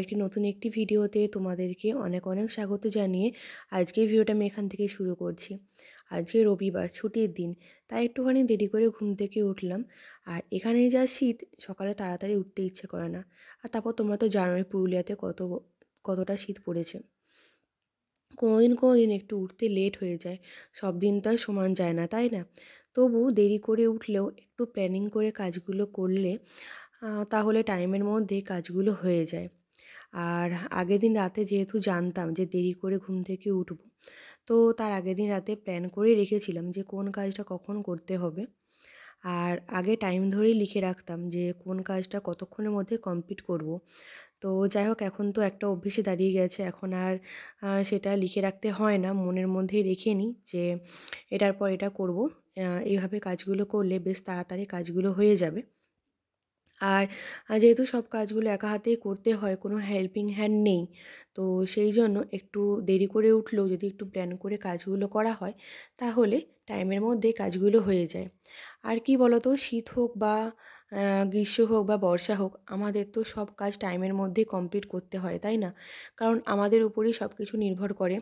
একটি নতুন একটি ভিডিওতে তোমাদেরকে অনেক অনেক স্বাগত জানিয়ে আজকে ভিডিওটা আমি এখান থেকে শুরু করছি। আজকে রবিবার, ছুটির দিন, তাই একটুখানি দেরি করে ঘুম থেকে উঠলাম। আর এখানে যা শীত, সকালে তাড়াতাড়ি উঠতে ইচ্ছে করে না। আর তারপর তোমরা তো জানোই পুরুলিয়াতে কত কতটা শীত পড়েছে। কোনোদিন কোনোদিন একটু উঠতে লেট হয়ে যায়। সব দিন তো আর সমান যায় না, তাই না? তবু দেরি করে উঠলেও একটু প্ল্যানিং করে কাজগুলো করলে তাহলে টাইমের মধ্যে কাজগুলো হয়ে যায়। আর আগের দিন রাতে যেহেতু জানতাম যে দেরি করে ঘুম থেকে উঠব, তো তার আগের দিন রাতে প্ল্যান করে রেখেছিলাম যে কোন কাজটা কখন করতে হবে। আর আগে টাইম ধরেই লিখে রাখতাম যে কোন কাজটা কতক্ষণের মধ্যে কমপ্লিট করব। তো যাই হোক, এখন তো একটা অভ্যেসে দাঁড়িয়ে গেছে। এখন আর সেটা লিখে রাখতে হয় না। মনের মধ্যেই রেখে নিই যে এটার পর এটা করব। এইভাবে কাজগুলো করলে বেশ তাড়াতাড়ি কাজগুলো হয়ে যাবে। আর যেহেতু সব কাজগুলো একা হাতেই করতে হয়, কোনো হেল্পিং হ্যান্ড নেই, তো সেই জন্য একটু দেরি করে উঠলেও যদি একটু প্ল্যান করে কাজগুলো করা হয়, তাহলে টাইমের মধ্যে কাজগুলো হয়ে যায়। আর কি বলতো, শীত হোক বা গ্রীষ্ম হোক বা বর্ষা হোক, আমাদের তো সব কাজ টাইমের মধ্যেই কমপ্লিট করতে হয়, তাই না? কারণ আমাদের উপরেই সব কিছু নির্ভর করে।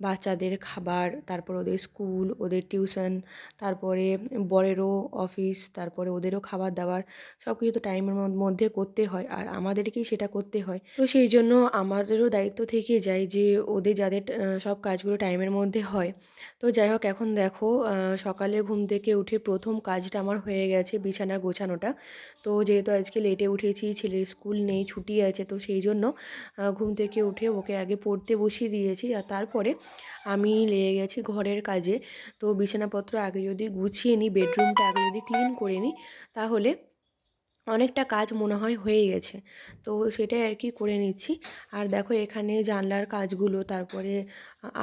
বাচ্চাদের খাবার, তারপর ওদের স্কুল, ওদের টিউশন, তারপরে বরেরও অফিস, তারপরে ওদেরও খাবার দাবার সব কিছু তো টাইমের মধ্যে করতে হয় আর আমাদেরকেই সেটা করতে হয়। তো সেই জন্য আমাদেরও দায়িত্ব থেকে যায় যে ওদের যাদের সব কাজগুলো টাইমের মধ্যে হয়। তো যাই হোক, এখন দেখো সকালে ঘুম থেকে উঠে প্রথম কাজটা আমার হয়ে গেছে বিছানা গোছানোটা। তো যেহেতু আজকে লেটে উঠেছি, ছেলের স্কুল নেই, ছুটি আছে, তো সেই জন্য ঘুম থেকে উঠে ওকে আগে পড়তে বসিয়ে দিয়েছি আর তারপরে আমি লেগে গেছি ঘরের কাজে। তো বিছানাপত্র আগে যদি গুছিয়ে নিই, বেডরুমটা আগে যদি ক্লিন করে নিই, তাহলে অনেকটা কাজ মনে হয় হয়ে গেছে। তো সেটাই আর কি করে নিচ্ছি। আর দেখো এখানে জানলার কাজগুলো, তারপরে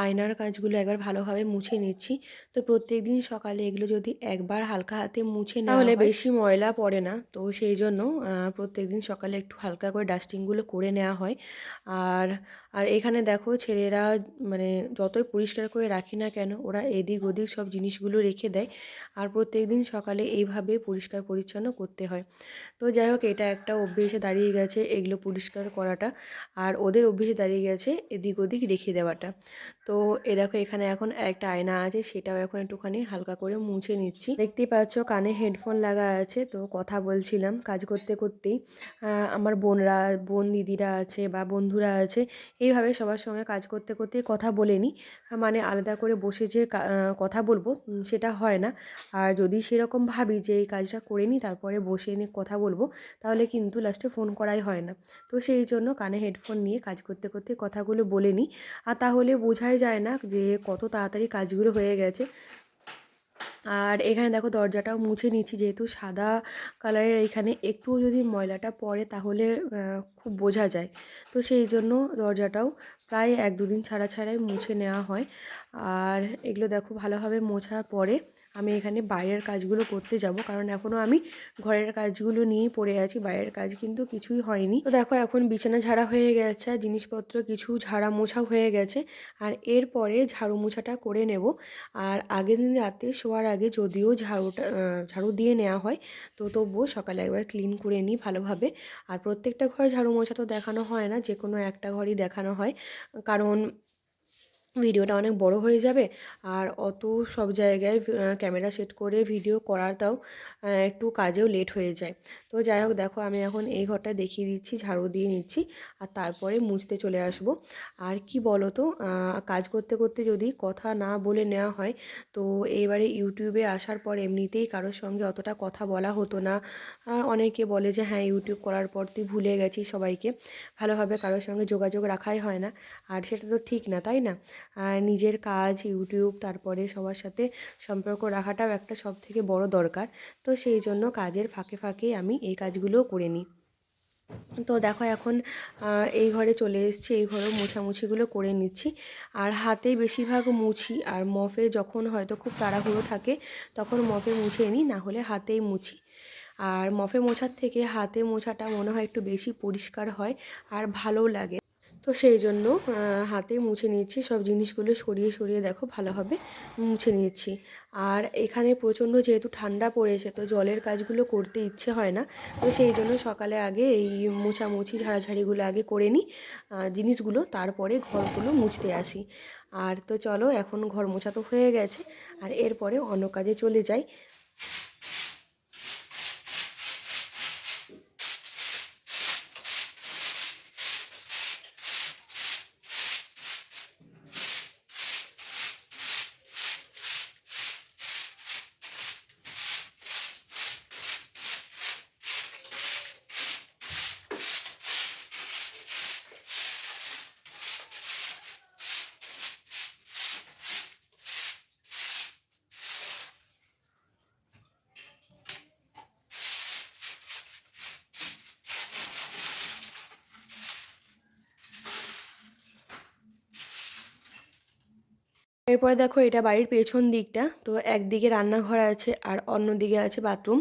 আয়নার কাজগুলো একবার ভালোভাবে মুছে নিচ্ছি। তো প্রত্যেক দিন সকালে এগুলো যদি একবার হালকা হাতে মুছে না হলে বেশি ময়লা পড়ে না। তো সেই জন্য প্রত্যেক দিন সকালে একটু হালকা করে ডাস্টিংগুলো করে নেওয়া হয়। আর আর এখানে দেখো ছেলেরা মানে যতই পরিষ্কার করে রাখি না কেন ওরা এদিক ওদিক সব জিনিসগুলো রেখে দেয়। আর প্রত্যেক দিন সকালে এইভাবে পরিষ্কার পরিচ্ছন্ন করতে হয়। তো যাই হোক এটা একটা অভ্যেসে দাঁড়িয়ে গেছে এগুলো পরিষ্কার করাটা। আর ওদের অভ্যেসে দাঁড়িয়ে গেছে এদিক ওদিক রেখে দেওয়াটা। তো এ দেখো এখানে এখন একটা আয়না আছে, সেটাও এখন একটুখানি হালকা করে মুছে নিচ্ছি। দেখতেই পাচ্ছ কানে হেডফোন লাগা আছে, তো কথা বলছিলাম কাজ করতে করতেই। আমার বোনরা, বোন দিদিরা আছে বা বন্ধুরা আছে, এইভাবে সবার সঙ্গে কাজ করতে করতে কথা বলে নিই মানে আলাদা করে বসে যে কথা বলব সেটা হয় না। আর যদি সেরকম ভাবি যে এই কাজটা করে নিই তারপরে বসে নিয়ে কথা বলব, তাহলে কিন্তু লাস্টে ফোন করাই হয় না। তো সেই জন্য কানে হেডফোন নিয়ে কাজ করতে করতে কথাগুলো বলে নিই আর তাহলে বোঝাই যায় না যে কত তাড়াতাড়ি কাজগুলো হয়ে গেছে। আর এখানে দেখো দরজাটাও মুছে নিচ্ছি যেহেতু সাদা কালারের এখানে একটু যদি ময়লাটা পড়ে তাহলে খুব বোঝা যায়। তো সেই জন্য দরজাটাও প্রায় এক দুদিন ছাড়া ছাড়াই মুছে নেওয়া হয়। আর এগুলো দেখো ভালোভাবে মোছার পরে আমি এখানে বাইরের কাজগুলো করতে যাব, কারণ এখনও আমি ঘরের কাজগুলো নিয়েই পড়ে আছি, বাইরের কাজ কিন্তু কিছুই হয়নি। তো দেখো এখন বিছানা ঝাড়া হয়ে গেছে জিনিসপত্র কিছু ঝাড়া মোছা হয়ে গেছে, আর এরপরে ঝাড়ু মোছাটা করে নেব। আর আগের দিন রাতে শোয়ার আগে যদিও ঝাড়ুটা ঝাড়ু দিয়ে নেওয়া হয়, তো তবুও সকালে একবার ক্লিন করে নিই ভালোভাবে। আর প্রত্যেকটা ঘর ঝাড়ু মোছা তো দেখানো হয় না যে কোনো একটা ঘরই দেখানো হয়, কারণ ভিডিওটা অনেক বড় হয়ে যাবে। আর অত সব জায়গায় ক্যামেরা সেট করে ভিডিও করাটাও একটু কাজেও লেট হয়ে যায়। তো যাই হোক, দেখো আমি এখন এই ঘরটা দেখিয়ে দিচ্ছি, ঝাড়ু দিয়ে নিচ্ছি আর তারপরে মুছতে চলে আসব। আর কি বলো তো কাজ করতে করতে যদি কথা না বলে নেওয়া হয়, তো এইবারে ইউটিউবে আসার পর এমনিতেই কারোর সঙ্গে অতটা কথা বলা হতো না। আর অনেকে বলে যে হ্যাঁ ইউটিউব করার পর তুই ভুলে গেছিস সবাইকে। ভালোভাবে কারোর সঙ্গে যোগাযোগ রাখাই হয় না। আর সেটা তো ঠিক না, তাই না? নিজের কাজ ইউটিউব তারপরে সবার সাথে সম্পর্ক রাখাটাও একটা সব থেকে বড় দরকার। তো সেই জন্য কাজের ফাঁকে ফাঁকে আমি এই কাজগুলোও করে নিই। তো দেখো এখন এই ঘরে চলে এসেছি, এই ঘরেও মোছামুছিগুলো করে নিচ্ছি। আর হাতে বেশিরভাগ মুছি, আর মফে যখন হয়তো খুব তাড়াহুড়ো থাকে, তখন মফে মুছে নিই, না হলে হাতেই মুছি। আর মফে মোছার থেকে হাতে মোছাটা মনে হয় একটু বেশি পরিষ্কার হয়, আর ভালোও লাগে। তো সেই জন্য হাতে মুছে নিচ্ছি সব জিনিসগুলো সরিয়ে সরিয়ে দেখো ভালোভাবে মুছে নিচ্ছি আর এখানে প্রচণ্ড যেহেতু ঠান্ডা পড়েছে, তো জলের কাজগুলো করতে ইচ্ছে হয় না। তো সেই জন্য সকালে আগে এই মোছামুছি, ঝাড়াঝাড়িগুলো আগে করে নিই জিনিসগুলো, তারপরে ঘরগুলো মুছতে আসি। আর তো চলো, এখন ঘর মোছা তো হয়ে গেছে। আর এরপরে অন্য কাজে চলে যাই। এরপরে দেখো এটা বাড়ির পেছন দিকটা, তো একদিকে রান্নাঘর আছে আর অন্য দিকে আছে বাথরুম।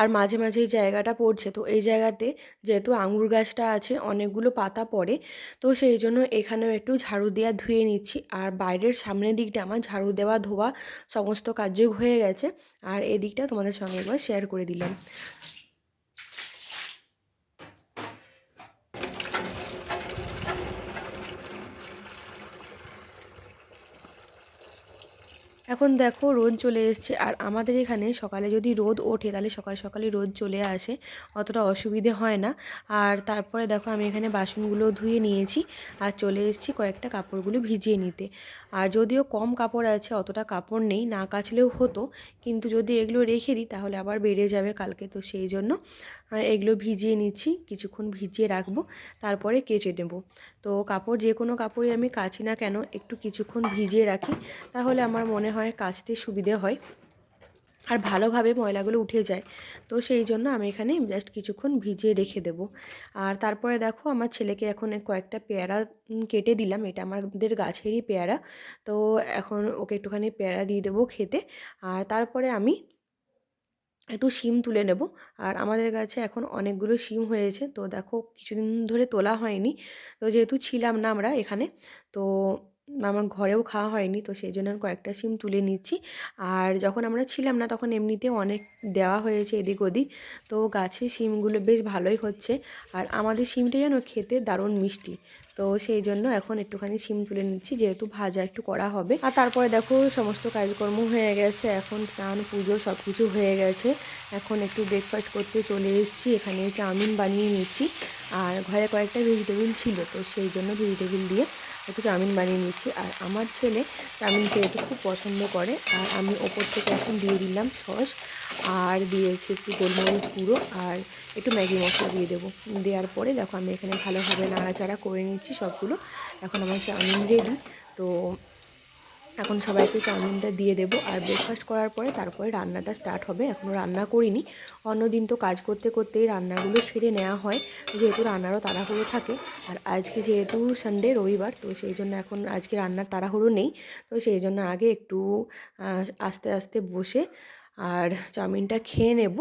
আর মাঝে মাঝে এই জায়গাটা পড়ছে, তো এই জায়গাতে যেহেতু আঙুর গাছটা আছে, অনেকগুলো পাতা পড়ে, তো সেই জন্য এখানেও একটু ঝাড়ু দেওয়া ধুয়ে নিচ্ছি। আর বাইরের সামনের দিকটা আমার ঝাড়ু দেওয়া ধোয়া সমস্ত কার্য হয়ে গেছে। আর এদিকটা তোমাদের সঙ্গে একবার শেয়ার করে দিলাম। এখন দেখো রোদ চলে এসছে আর আমাদের এখানে সকালে যদি রোদ ওঠে তাহলে সকাল সকালে রোদ চলে আসে, অতটা অসুবিধে হয় না। আর তারপরে দেখো আমি এখানে বাসনগুলো ধুয়ে নিয়েছি আর চলে এসেছি কয়েকটা কাপড়গুলো ভিজিয়ে নিতে। আর যদিও কম কাপড় আছে, অতটা কাপড় নেই, না কাচলেও হতো, কিন্তু যদি এগুলো রেখে দিই তাহলে আবার বেড়ে যাবে কালকে, তো সেই জন্য এগুলো ভিজিয়ে নিচ্ছি, কিছুক্ষণ ভিজিয়ে রাখব, তারপরে কেচে নেব। তো কাপড় যে কোনো কাপড়ই আমি কাচি না কেন, একটু কিছুক্ষণ ভিজিয়ে রাখি, তাহলে আমার মনে হয় কাচতে সুবিধে হয় আর ভালোভাবে ময়লাগুলো উঠে যায়। তো সেই জন্য আমি এখানে জাস্ট কিছুক্ষণ ভিজিয়ে রেখে দেব। আর তারপরে দেখো আমার ছেলেকে এখন কয়েকটা পেয়ারা কেটে দিলাম। এটা আমাদের গাছেরই পেয়ারা। তো এখন ওকে একটুখানি পেয়ারা দিয়ে দেবো খেতে। আর তারপরে আমি একটু শিম তুলে নেব। আর আমাদের কাছে এখন অনেকগুলো শিম হয়েছে। তো দেখো কিছুদিন ধরে তোলা হয়নি। তো যেহেতু ছিলাম না আমরা এখানে, তো আমার ঘরেও খাওয়া হয়নি, তো সেই জন্য কয়েকটা সিম তুলে নিচ্ছি। আর যখন আমরা ছিলাম না, তখন এমনিতে অনেক দেওয়া হয়েছে এদিক ওদিক। তো গাছে সিমগুলো বেশ ভালোই হচ্ছে। আর আমাদের সিমটা যেন খেতে দারুণ মিষ্টি। তো সেই জন্য এখন একটুখানি সিম তুলে নিচ্ছি, যেহেতু ভাজা একটু করা হবে। আর তারপরে দেখো, সমস্ত কাজকর্ম হয়ে গেছে। এখন স্নান, পুজো সব কিছু হয়ে গেছে। এখন একটু ব্রেকফাস্ট করতে চলে এসেছি। এখানে চাউমিন বানিয়ে নিচ্ছি। আর ঘরে কয়েকটা ভেজিটেবিল ছিল, তো সেই জন্য ভেজিটেবিল দিয়ে একটু চাউমিন বানিয়ে নিচ্ছি। আর আমার ছেলে চাউমিন খেতে খুব পছন্দ করে। আর আমি ওপর থেকে এখন দিয়ে দিলাম সস। আর দিয়েছি একটু গোলমরিচ গুঁড়ো আর একটু ম্যাগি মশলা দিয়ে দেবো। দেওয়ার পরে দেখো আমি এখানে ভালোভাবে নাড়াচাড়া করে নিচ্ছি সবগুলো। এখন আমার চাউমিন রেডি তো এখন সবাইকে চাউমিনটা দিয়ে দেবো। আর ব্রেকফাস্ট করার পরে তারপরে রান্নাটা স্টার্ট হবে। এখনও রান্না করিনি। অন্যদিন তো কাজ করতে করতেই রান্নাগুলো সেরে নেওয়া হয়। যেহেতু রান্নারও তাড়াহুড়ো থাকে। আর আজকে যেহেতু সানডে রবিবার, তো সেই জন্য এখন আজকে রান্নার তাড়াহুড়ো নেই। তো সেই জন্য আগে একটু আস্তে আস্তে বসে আর চাউমিনটা খেয়ে নেব।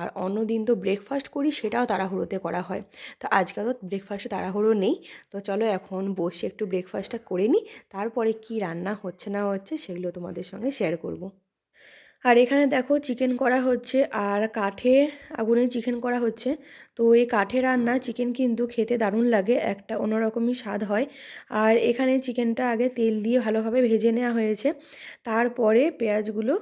আর অন্য দিন তো ব্রেকফাস্ট করি, সেটাও তাড়াহুড়োতে করা হয়। তো আজকে তো ব্রেকফাস্টে তাড়াহুড়ো নেই। তো চলো এখন বসে একটু ব্রেকফাস্টটা করে নিই। তারপরে কি রান্না হচ্ছে না হচ্ছে, সেগুলো তোমাদের সঙ্গে শেয়ার করব। আর এখানে দেখো চিকেন করা হচ্ছে, আর কাঠে আগুনে চিকেন করা হচ্ছে। তো এই কাঠে রান্না চিকেন কিন্তু খেতে দারুণ লাগে, একটা অন্যরকমই স্বাদ হয়। আর এখানে চিকেনটা আগে তেল দিয়ে ভালোভাবে ভেজে নেওয়া হয়েছে। তারপরে পেঁয়াজগুলো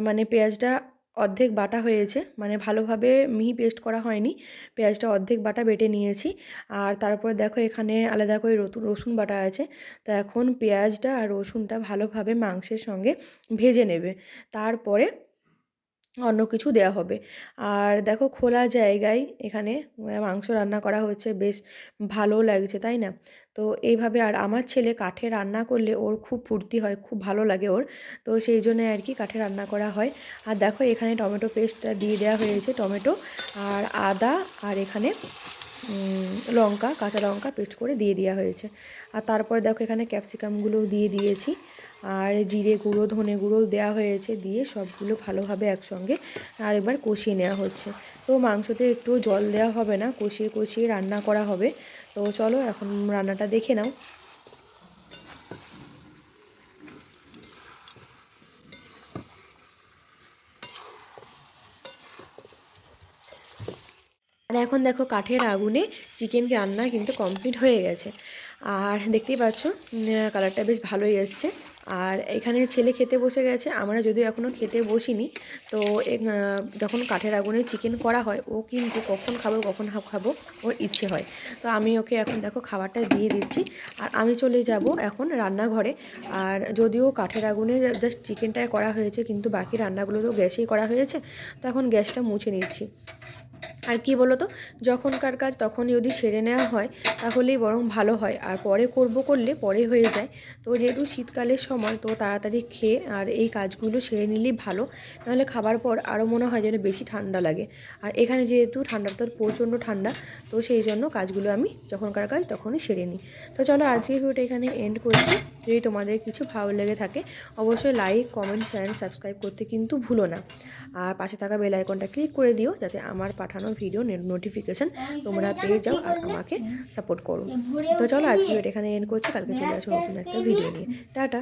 মানে পেঁয়াজটা অর্ধেক বাটা হয়েছে মানে ভালোভাবে মিহি পেস্ট করা হয়নি। পেঁয়াজটা অর্ধেক বাটা বেটে নিয়েছি। আর তারপরে দেখো এখানে আলাদা করে রসুন বাটা আছে। তো এখন পেঁয়াজটা আর রসুনটা ভালোভাবে মাংসের সঙ্গে ভেজে নেবে। তারপরে অন্য কিছু দেওয়া হবে। আর দেখো খোলা জায়গায় এখানে মাংস রান্না করা হয়েছে, বেশ ভালো লাগছে, তাই না? তো এইভাবে আর আমার ছেলে কাঠে রান্না করলে ওর খুব ফুর্তি হয়, খুব ভালো লাগে ওর। তো সেই জন্য আর কি কাঠে রান্না করা হয়। আর দেখো এখানে টমেটো পেস্টটা দিয়ে দেওয়া হয়েছে টমেটো। আর আদা আর এখানে লঙ্কা, কাঁচা লঙ্কা পেস্ট করে দিয়ে দেওয়া হয়েছে। আর তারপরে দেখো এখানে ক্যাপসিকামগুলোও দিয়ে দিয়েছি। আর জিরে গুঁড়ো, ধনে গুঁড়ো দেওয়া হয়েছে, দিয়ে সবগুলো ভালোভাবে একসঙ্গে আর আরেকবার কষিয়ে নেওয়া হচ্ছে। তো মাংসতে একটু জল দেওয়া হবে না, কষিয়ে কষিয়ে রান্না করা হবে। তো চলো এখন রান্নাটা দেখে নাও। আর এখন দেখো কাঠের আগুনে চিকেন রান্না কিন্তু কমপ্লিট হয়ে গেছে। আর দেখতেই পাচ্ছ কালারটা বেশ ভালোই এসছে। আর এখানে ছেলে খেতে বসে গেছে, আমরা যদিও এখনও খেতে বসিনি। তো যখন কাঠের আগুনে চিকেন করা হয়, ও কিন্তু কখন খাব কখন খাব, ওর ইচ্ছে হয়। তো আমি ওকে এখন দেখো খাবারটা দিয়ে দিচ্ছি। আর আমি চলে যাব এখন রান্নাঘরে। আর যদিও কাঠের আগুনে জাস্ট চিকেনটাই করা হয়েছে, কিন্তু বাকি রান্নাগুলো তো গ্যাসেই করা হয়েছে। তো এখন গ্যাসটা মুছে নিচ্ছি। আর কি বলো তো যখনকার কাজ তখন যদি সেরে নেওয়া হয়, তাহলেই বরং ভালো হয়। আর পরে করব করলে পরে হয়ে যায়। তো যেহেতু শীতকালের সময়, তো তাড়াতাড়ি খেয়ে আর এই কাজগুলো সেরে নিলেই ভালো। নাহলে খাবার পর আরও মনে হয় যেন বেশি ঠান্ডা লাগে। আর এখানে যেহেতু ঠান্ডা তো প্রচণ্ড ঠান্ডা, তো সেই জন্য কাজগুলো আমি যখনকার কাজ তখনই সেরে নিই। তো চলো আজকের ভিডিওটা এখানে এন্ড করছি। যদি তোমাদের কিছু ভালো লেগে থাকে, অবশ্যই লাইক কমেন্ট শেয়ার সাবস্ক্রাইব করতে কিন্তু ভুলো না। আর পাশে থাকা বেল আইকনটা ক্লিক করে দিও, যাতে আমার পাঠানো ভিডিও নোটিফিকেশান তোমরা পেয়ে যাও আর আমাকে সাপোর্ট করো। তো চলো আজকে এখানে এন করছি। কালকে চলে আসব নতুন একটা ভিডিও নিয়ে। টাটা।